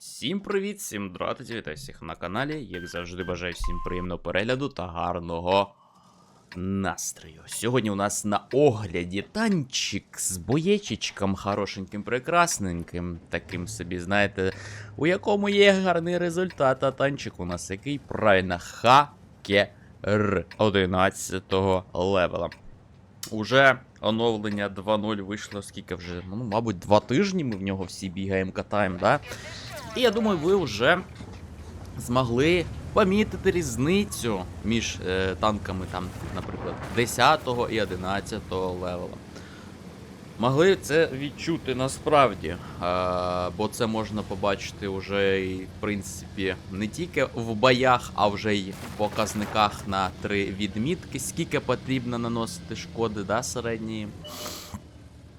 Всім привіт, всім дратиці, вітаю всіх на каналі. Як завжди, бажаю всім приємного перегляду та гарного настрою. Сьогодні у нас на огляді танчик з боєчичком хорошеньким, прекрасненьким. Таким собі, знаєте, у якому є гарний результат. А танчик у нас який правильно ХКР 11 левела. Уже оновлення 2.0 вийшло скільки вже, ну, мабуть, два тижні ми в нього всі бігаємо, катаємо, да? І я думаю, ви вже змогли помітити різницю між е, танками, там, наприклад, 10 і 11 левела. Могли це відчути насправді, е, бо це можна побачити вже і, в принципі, не тільки в боях, а вже й в показниках на три відмітки, скільки потрібно наносити шкоди да, середньої.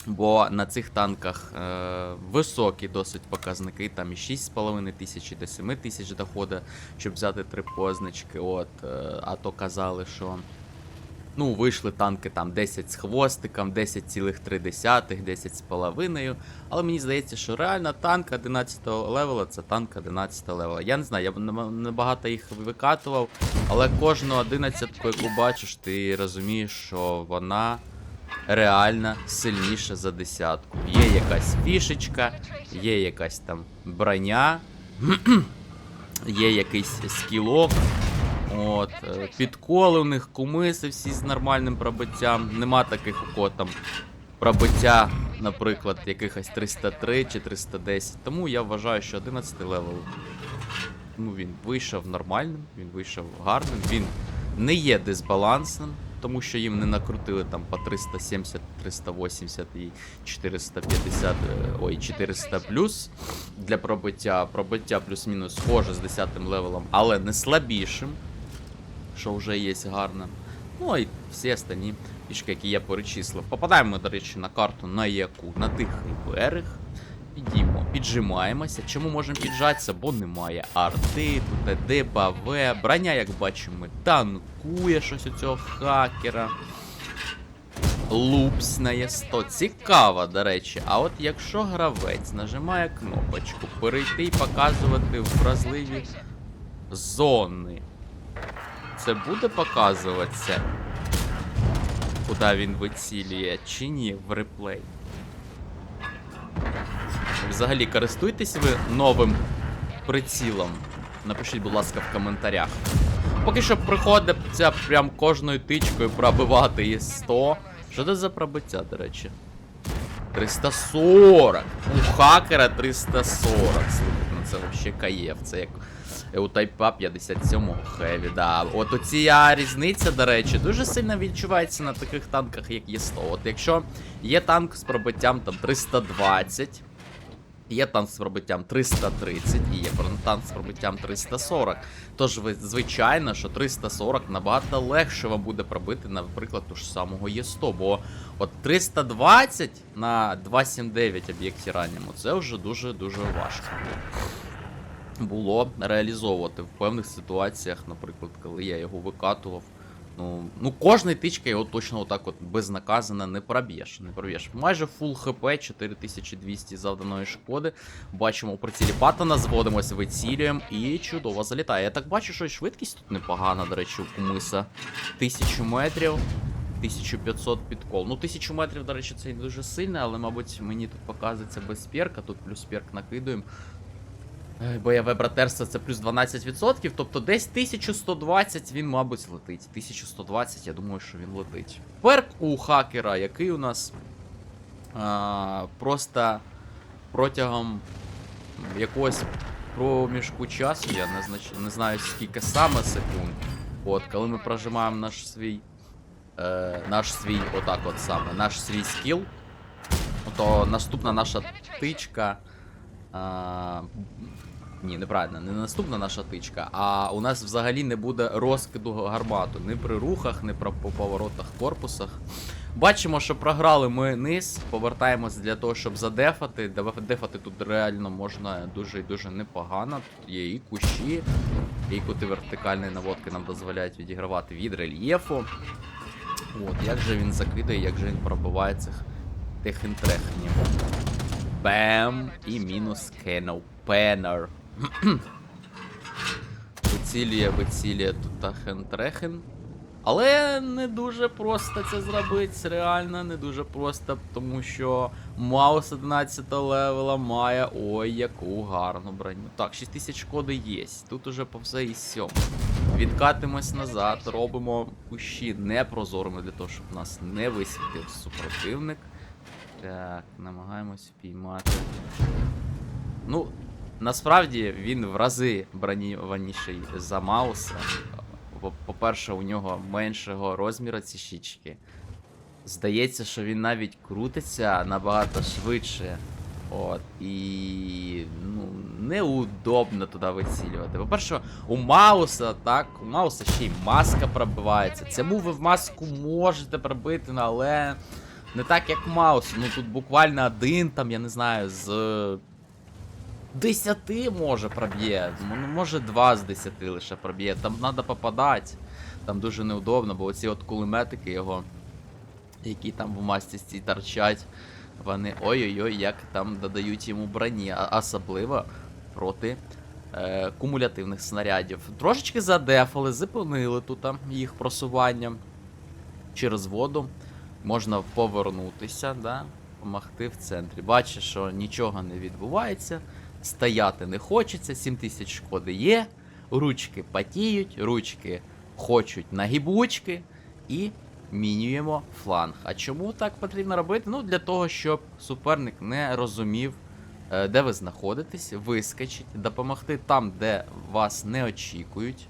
Бо на цих танках е, високі досить показники, там і 6,5 тисяч, і до 7 тисяч доходить, щоб взяти три позначки. От, е, а то казали, що ну, вийшли танки там 10 з хвостиком, 10,3, 10 з половиною. Але мені здається, що реально танк 11 левела це танк 11 левела. Я не знаю, я небагато їх викатував, але кожну 11, яку бачиш, ти розумієш, що вона реально сильніша за десятку. Є якась фішечка, є якась там броня, є якийсь скілок. От, е, підколи у них, кумиси всі з нормальним пробиттям. Нема таких у кого пробиття, наприклад, якихось 303 чи 310. Тому я вважаю, що 11 левел. Ну, він вийшов нормальним, він вийшов гарним, він не є дисбалансним, тому що їм не накрутили там по 370, 380 і 450, е, ой, 400 плюс для пробиття. Пробиття плюс-мінус схоже з 10 левелом, але не слабішим, що вже є гарно. Ну і всі останні фішки, які я перечислив. Попадаємо, до речі, на карту на яку? На тихий берег. Підіймо, піджимаємося. Чому можемо піджатися? Бо немає арти, тут ДБВ. Броня, як бачимо, танкує щось у цього хакера. Лупс на Є100. Цікаво, до речі. А от якщо гравець нажимає кнопочку перейти і показувати вразливі зони, це буде показуватися, куди він вицілює, чи ні в реплей? Взагалі, користуєтесь ви новим прицілом? Напишіть, будь ласка, в коментарях. Поки що приходиться прям кожною тичкою пробивати і 100. Що це за пробиття, до речі? 340! У хакера 340. Слухайте, це взагалі каєв. Це як у Тайпа 57-го Хеві, да. От оця різниця, до речі, дуже сильно відчувається на таких танках, як є 100. От якщо є танк з пробиттям там 320. Є танк з пробиттям 330 і є танк з пробиттям 340. Тож, ви- звичайно, що 340 набагато легше вам буде пробити, наприклад, ту ж самого Є100, бо от 320 на 279 об'єкті ранньому це вже дуже-дуже важко було реалізовувати в певних ситуаціях, наприклад, коли я його викатував. Ну, ну кожної тички його точно отак от безнаказано не проб'єш. Не проб'єш. Майже фул хп, 4200 завданої шкоди. Бачимо у прицілі Паттона, зводимося, вицілюємо і чудово залітає. Я так бачу, що і швидкість тут непогана, до речі, у кумиса. 1000 метрів. 1500 підкол. Ну, 1000 метрів, до речі, це не дуже сильно, але, мабуть, мені тут показується без перка. Тут плюс перк накидуємо. Бойове братерство це плюс 12%, тобто десь 1120 він, мабуть, летить. 1120, я думаю, що він летить. Перк у хакера, який у нас а, просто протягом якогось проміжку часу, я не, знач... не знаю скільки саме секунд. От, коли ми прожимаємо наш свій. Е, наш свій, отак от саме, наш свій скіл, то наступна наша тичка. А, ні, неправильно, не наступна наша тичка, а у нас взагалі не буде розкиду гармату ні при рухах, ні по поворотах корпусах. Бачимо, що програли ми низ, повертаємось для того, щоб задефати. Дефати тут реально можна дуже і дуже непогано. Тут є і кущі, і кути вертикальної наводки нам дозволяють відігравати від рельєфу. От, як же він закидає, як же він пробиває цих техінтрехнів. Бем. І мінус Пеннер. Вицілює, вицілює тут Хентрехен. Але не дуже просто це зробити, реально не дуже просто, тому що Маус 11 левела має ой яку гарну броню. Так, 6000 шкоди є. Тут уже по все і сьом. Відкатимось назад, робимо кущі непрозорими для того, щоб нас не висвітив супротивник. Так, намагаємось впіймати. Ну, насправді він в рази бронірованіший за Мауса. По- По-перше, у нього меншого розміру ці щічки. Здається, що він навіть крутиться набагато швидше. От, і ну, неудобно туди вицілювати. По-перше, у Мауса, так, у Мауса ще й маска пробивається. Цьому ви в маску можете пробити, але не так, як Маус. Ну тут буквально один, там, я не знаю, з 10 може проб'є. Ну, може 2 з 10 лише проб'є. Там треба попадати. Там дуже неудобно, бо оці от кулеметики його, які там в масці цій торчать, вони ой-ой-ой, як там додають йому броні, особливо проти е, кумулятивних снарядів. Трошечки задефали, зупинили тут їх просування через воду. Можна повернутися, да, помогти в центрі. Бачиш, що нічого не відбувається. Стояти не хочеться, 7000 шкоди є, ручки потіють, ручки хочуть нагибучки і мінюємо фланг. А чому так потрібно робити? Ну, для того, щоб суперник не розумів, е, де ви знаходитесь, вискочить, допомогти там, де вас не очікують.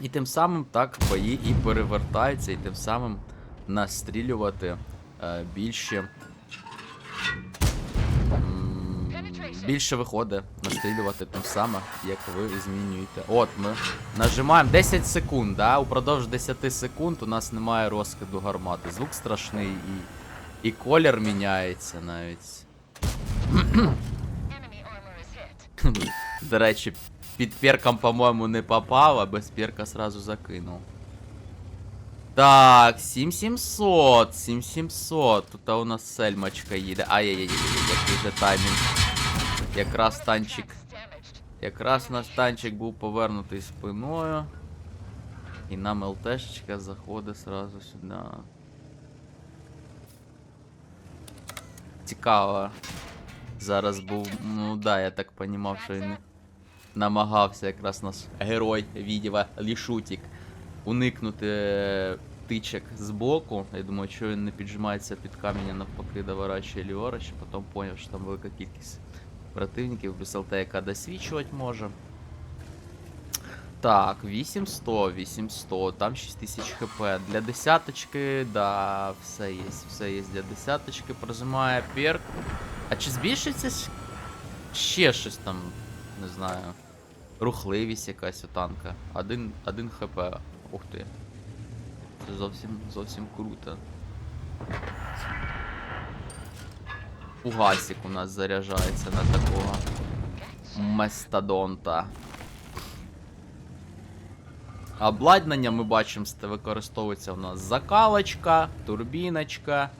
І тим самим так бої і перевертаються, і тим самим настрілювати е, більше. Більше виходить настрілювати тим самим, як ви змінюєте. От ми нажимаємо 10 секунд, да? Упродовж 10 секунд у нас немає розкиду гармати. Звук страшний і, і колір міняється навіть. До речі, під перком, по-моєму, не попав, а без перка сразу закинув. Так, 7700, 7700. Тут у нас сельмочка їде. Ай-яй-яй, який же таймінг. Якраз танчик. Якраз наш танчик був повернутий спиною. І нам ЛТшечка заходить сразу сюди. Цікаво. Зараз був. Ну да, я так понімав, що він намагався якраз наш герой відіва Лішутік уникнути е, тичок збоку. Я думаю, що він не піджимається під каміння навпаки доворачує ліворуч, потім поняв, що там велика кількість противників, плюс ЛТ, яка досвідчувати може. Так, 800, 800, там 6000 хп. Для десяточки, да, все є, все є для десяточки. Прожимає перк. А чи збільшиться ще щось там, не знаю. Рухливість якась у танка. Один, один хп. Ух ти. Це зовсім зовсім круто. Угасик у нас заряджається на такого мастодонта. Обладнання ми бачимо, ст- використовується у нас закалочка, турбіночка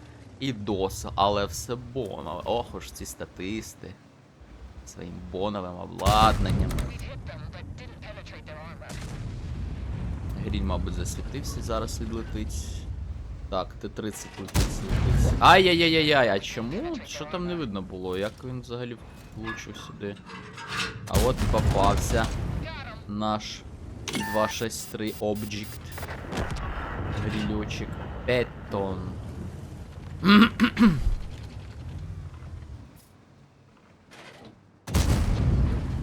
і дос, але все бонове. Ох уж ці статисти. Своїм боновим обладнанням. Грінь, мабуть, засвітився, зараз відлетить. Так, Т-30 летить. Ай-яй-яй-яй, а чому? Що там не видно було? Як він взагалі влучив сюди? А от і попався наш 263 Object. Грильочек. 5 тонн.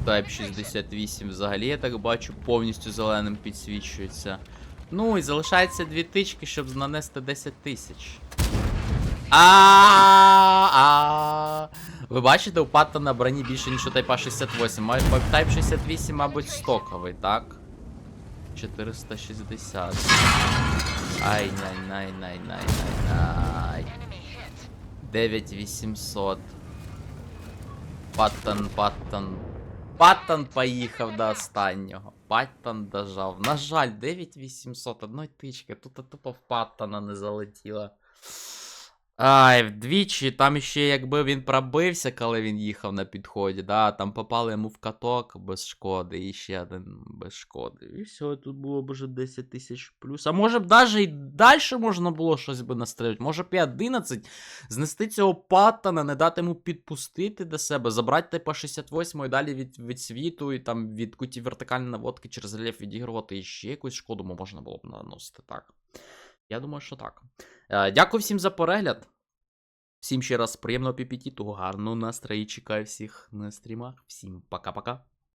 Type 68 взагалі, я так бачу, повністю зеленим підсвічується. Ну і залишається дві тички, щоб нанести 10 тисяч. А. Ви бачите, у Патта на броні більше, ніж у Type 68. Має- Type 68, мабуть, стоковий, так? 460. Ай, най, най, най, най, най, най. 9800. Паттон, Паттон. Паттон поїхав до останнього. Паттон дожав. На жаль, 9800, одної тички. Тут тупо в паттана не залетіло. Ай, вдвічі, там ще якби він пробився, коли він їхав на підході, да, там попали йому в каток без шкоди, і ще один без шкоди. І все, тут було б вже 10 тисяч плюс. А може б навіть і далі можна було щось би настрілити. Може б і 11. Знести цього паттона, не дати йому підпустити до себе, забрати типа 68 і далі від, від світу, і там від куті вертикальної наводки через рельєф відігрувати і ще якусь шкоду можна було б наносити так. Я думаю, що так. Е, Дякую всім за перегляд. Всім ще раз приємного піпітіту, гарного настрою. Чекаю всіх на стрімах. Всім пока-пока.